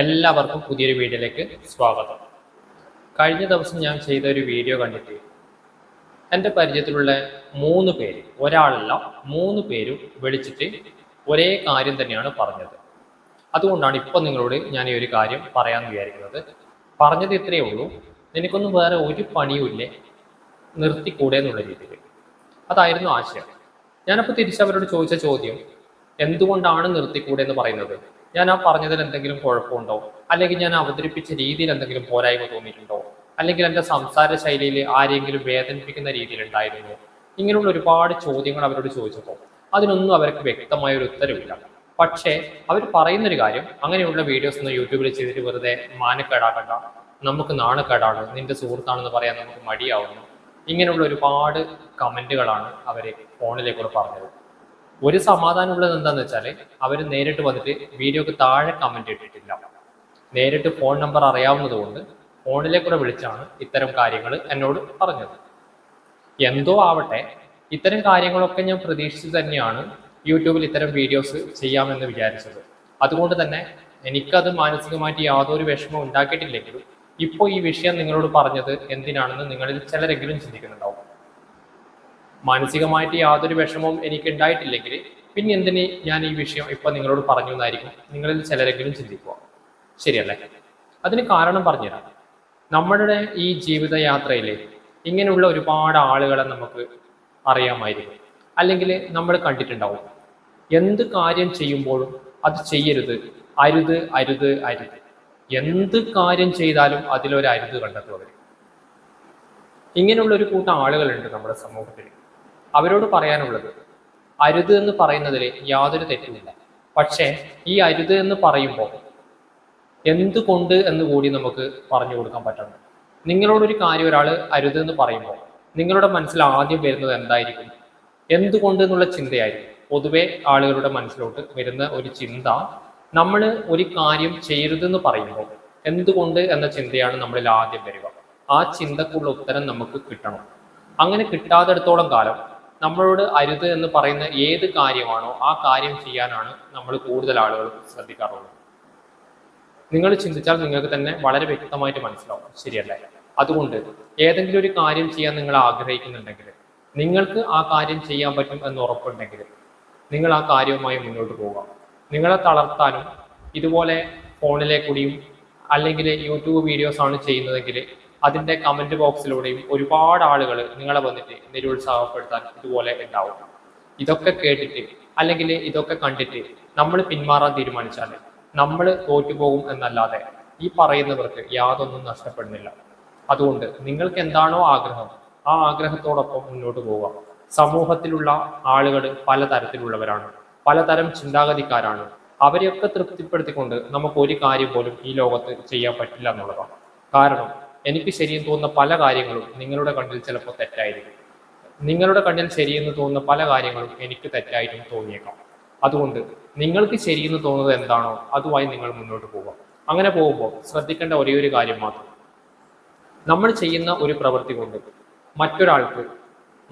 എല്ലാവർക്കും പുതിയൊരു വീഡിയോയിലേക്ക് സ്വാഗതം. കഴിഞ്ഞ ദിവസം ഞാൻ ചെയ്ത ഒരു വീഡിയോ കണ്ടിട്ട് എന്റെ പരിചയത്തിലുള്ള മൂന്ന് പേര് ഒരാളല്ല മൂന്ന് പേരും വിളിച്ചിട്ട് ഒരേ കാര്യം തന്നെയാണ് പറഞ്ഞത്. അതുകൊണ്ടാണ് ഇപ്പം നിങ്ങളോട് ഞാൻ ഈ ഒരു കാര്യം പറയാൻ വിചാരിക്കുന്നത്. പറഞ്ഞത് ഇത്രയേ ഉള്ളൂ. നിനക്കൊന്നും വേറെ ഒരു പണിയുമില്ലേ നിർത്തിക്കൂടെ എന്നുള്ള രീതിയിൽ. അതായിരുന്നു ആശയം. ഞാനപ്പോൾ തിരിച്ചവരോട് ചോദിച്ച ചോദ്യം എന്തുകൊണ്ടാണ് നിർത്തിക്കൂടെ എന്ന് പറയുന്നത്? ഞാൻ ആ പറഞ്ഞതിൽ എന്തെങ്കിലും കുഴപ്പമുണ്ടോ? അല്ലെങ്കിൽ ഞാൻ അവതരിപ്പിച്ച രീതിയിൽ എന്തെങ്കിലും പോരായ്മ തോന്നിയിട്ടുണ്ടോ? അല്ലെങ്കിൽ എന്റെ സംസാര ശൈലിയിൽ ആരെങ്കിലും വേദനിപ്പിക്കുന്ന രീതിയിലുണ്ടായിരുന്നു ഇങ്ങനെയുള്ള ഒരുപാട് ചോദ്യങ്ങൾ അവരോട് ചോദിച്ചപ്പോൾ അതിനൊന്നും അവർക്ക് വ്യക്തമായ ഒരു ഉത്തരവില്ല. പക്ഷേ അവർ പറയുന്നൊരു കാര്യം അങ്ങനെയുള്ള വീഡിയോസ് ഒന്നും യൂട്യൂബിൽ ചെയ്തിട്ട് വെറുതെ മാനക്കേടാക്കണ്ട. നമുക്ക് നാണക്കേടാണ്. നിന്റെ സുഹൃത്താണെന്ന് പറയാൻ നമുക്ക് മടിയാവുന്നു. ഇങ്ങനെയുള്ള ഒരുപാട് കമന്റുകളാണ് അവർ ഫോണിലേക്കൂടെ പറഞ്ഞത്. ഒരു സമാധാനമുള്ളത് എന്താന്ന് വെച്ചാൽ അവർ നേരിട്ട് വന്നിട്ട് വീഡിയോക്ക് താഴെ കമന്റ് ഇട്ടിട്ടില്ല. നേരിട്ട് ഫോൺ നമ്പർ അറിയാവുന്നതുകൊണ്ട് കൊണ്ട് കൂടെ വിളിച്ചാണ് ഇത്തരം കാര്യങ്ങൾ എന്നോട് പറഞ്ഞത്. എന്തോ ആവട്ടെ ഇത്തരം കാര്യങ്ങളൊക്കെ ഞാൻ പ്രതീക്ഷിച്ച് തന്നെയാണ് യൂട്യൂബിൽ ഇത്തരം വീഡിയോസ് ചെയ്യാമെന്ന് വിചാരിച്ചത്. അതുകൊണ്ട് തന്നെ എനിക്കത് മാനസികമായിട്ട് യാതൊരു വിഷമം ഉണ്ടാക്കിയിട്ടില്ലെങ്കിലും ഇപ്പോൾ ഈ വിഷയം നിങ്ങളോട് പറഞ്ഞത് എന്തിനാണെന്ന് നിങ്ങളിൽ ചിലരെങ്കിലും ചിന്തിക്കുന്നുണ്ടാവും. മാനസികമായിട്ട് യാതൊരു വിഷമവും എനിക്ക് ഉണ്ടായിട്ടില്ലെങ്കിൽ പിന്നെ എന്തിന് ഞാൻ ഈ വിഷയം ഇപ്പൊ നിങ്ങളോട് പറഞ്ഞു എന്നായിരിക്കും നിങ്ങളിൽ ചിലരെങ്കിലും ചിന്തിക്കുക. ശരിയല്ലേ? അതിന് കാരണം പറഞ്ഞുതരാം. നമ്മളുടെ ഈ ജീവിതയാത്രയിൽ ഇങ്ങനെയുള്ള ഒരുപാട് ആളുകളെ നമുക്ക് അറിയാമായിരിക്കും. അല്ലെങ്കിൽ നമ്മൾ കണ്ടിട്ടുണ്ടാവും. എന്ത് കാര്യം ചെയ്യുമ്പോഴും അത് ചെയ്യരുത്. അരുത് അരുത് അരുത്. എന്ത് കാര്യം ചെയ്താലും അതിലൊരു അരുത് കണ്ടെത്തും അവർ ഇങ്ങനെയുള്ള ഒരു കൂട്ടം ആളുകളുണ്ട് നമ്മുടെ സമൂഹത്തിൽ അവരോട് പറയാനുള്ളത്. അരുത് എന്ന് പറയുന്നതിൽ യാതൊരു തെറ്റുമില്ല. പക്ഷേ ഈ അരുത് എന്ന് പറയുമ്പോൾ എന്തുകൊണ്ട് എന്ന് കൂടി നമുക്ക് പറഞ്ഞു കൊടുക്കാൻ പറ്റണം നിങ്ങളോടൊരു കാര്യം ഒരാൾ അരുത് എന്ന് പറയുമ്പോൾ നിങ്ങളുടെ മനസ്സിൽ ആദ്യം വരുന്നത് എന്തായിരിക്കും? എന്തുകൊണ്ട് എന്നുള്ള ചിന്തയായിരിക്കും. പൊതുവെ ആളുകളുടെ മനസ്സിലോട്ട് വരുന്ന ഒരു ചിന്ത നമ്മൾ ഒരു കാര്യം ചെയ്യരുതെന്ന് പറയുമ്പോൾ എന്തുകൊണ്ട് എന്ന ചിന്തയാണ് നമ്മളിൽ ആദ്യം വരിക. ആ ചിന്തക്കുള്ള ഉത്തരം നമുക്ക് കിട്ടണം. അങ്ങനെ കിട്ടാതെടുത്തോളം കാലം നമ്മളോട് അരുത് എന്ന് പറയുന്ന ഏത് കാര്യമാണോ ആ കാര്യം ചെയ്യാനാണ് നമ്മൾ കൂടുതൽ ആളുകൾ ശ്രദ്ധിക്കാറുള്ളത്. നിങ്ങൾ ചിന്തിച്ചാൽ നിങ്ങൾക്ക് തന്നെ വളരെ വ്യക്തമായിട്ട് മനസ്സിലാവും. ശരിയല്ലേ? അതുകൊണ്ട് ഏതെങ്കിലും ഒരു കാര്യം ചെയ്യാൻ നിങ്ങൾ ആഗ്രഹിക്കുന്നുണ്ടെങ്കിൽ നിങ്ങൾക്ക് ആ കാര്യം ചെയ്യാൻ പറ്റും എന്ന് ഉറപ്പുണ്ടെങ്കിൽ നിങ്ങൾ ആ കാര്യവുമായി മുന്നോട്ട് പോവുക. നിങ്ങളെ തളർത്താനും ഇതുപോലെ ഫോണിലെ കൂടിയും അല്ലെങ്കിൽ യൂട്യൂബ് വീഡിയോസ് ആണ് ചെയ്യുന്നതെങ്കിൽ അതിന്റെ കമന്റ് ബോക്സിലൂടെയും ഒരുപാട് ആളുകൾ നിങ്ങളെ വന്നിട്ട് നിരുത്സാഹപ്പെടുത്താൻ ഇതുപോലെ ഉണ്ടാവും. ഇതൊക്കെ കേട്ടിട്ട് അല്ലെങ്കിൽ ഇതൊക്കെ കണ്ടിട്ട് നമ്മൾ പിന്മാറാൻ തീരുമാനിച്ചാൽ നമ്മൾ തോറ്റുപോകും എന്നല്ലാതെ ഈ പറയുന്നവർക്ക് യാതൊന്നും നഷ്ടപ്പെടുന്നില്ല. അതുകൊണ്ട് നിങ്ങൾക്ക് എന്താണോ ആഗ്രഹം ആ ആഗ്രഹത്തോടൊപ്പം മുന്നോട്ട് പോവുക. സമൂഹത്തിലുള്ള ആളുകൾ പലതരത്തിലുള്ളവരാണ്. പലതരം ചിന്താഗതിക്കാരാണ്. അവരെയൊക്കെ തൃപ്തിപ്പെടുത്തിക്കൊണ്ട് നമുക്ക് ഒരു കാര്യം പോലും ഈ ലോകത്ത് ചെയ്യാൻ പറ്റില്ല എന്നുള്ളതാണ്. കാരണം എനിക്ക് ശരിയെന്ന് തോന്നുന്ന പല കാര്യങ്ങളും നിങ്ങളുടെ കണ്ണിൽ ചിലപ്പോൾ തെറ്റായിരിക്കും. നിങ്ങളുടെ കണ്ണിൽ ശരിയെന്ന് തോന്നുന്ന പല കാര്യങ്ങളും എനിക്ക് തെറ്റായിട്ടും തോന്നിയേക്കാം. അതുകൊണ്ട് നിങ്ങൾക്ക് ശരിയെന്ന് തോന്നുന്നത് എന്താണോ അതുമായി നിങ്ങൾ മുന്നോട്ട് പോകാം അങ്ങനെ പോകുമ്പോൾ ശ്രദ്ധിക്കേണ്ട ഒരേ ഒരു കാര്യം മാത്രം. നമ്മൾ ചെയ്യുന്ന ഒരു പ്രവൃത്തി കൊണ്ട് മറ്റൊരാൾക്ക്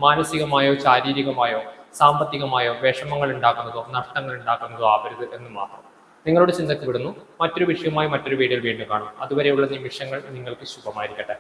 മാനസികമായോ ശാരീരികമായോ സാമ്പത്തികമായോ വിഷമങ്ങൾ ഉണ്ടാക്കുന്നതോ നഷ്ടങ്ങൾ ഉണ്ടാക്കുന്നതോ ആവരുത് എന്ന് മാത്രം. നിങ്ങളുടെ ചിന്തക്ക് വിടുന്നു. മറ്റൊരു വിഷയവുമായി മറ്റൊരു വീഡിയോയിൽ വീണ്ടും കാണാം. അതുവരെയുള്ള നിമിഷങ്ങൾ നിങ്ങൾക്ക് ശുഭമായിരിക്കട്ടെ.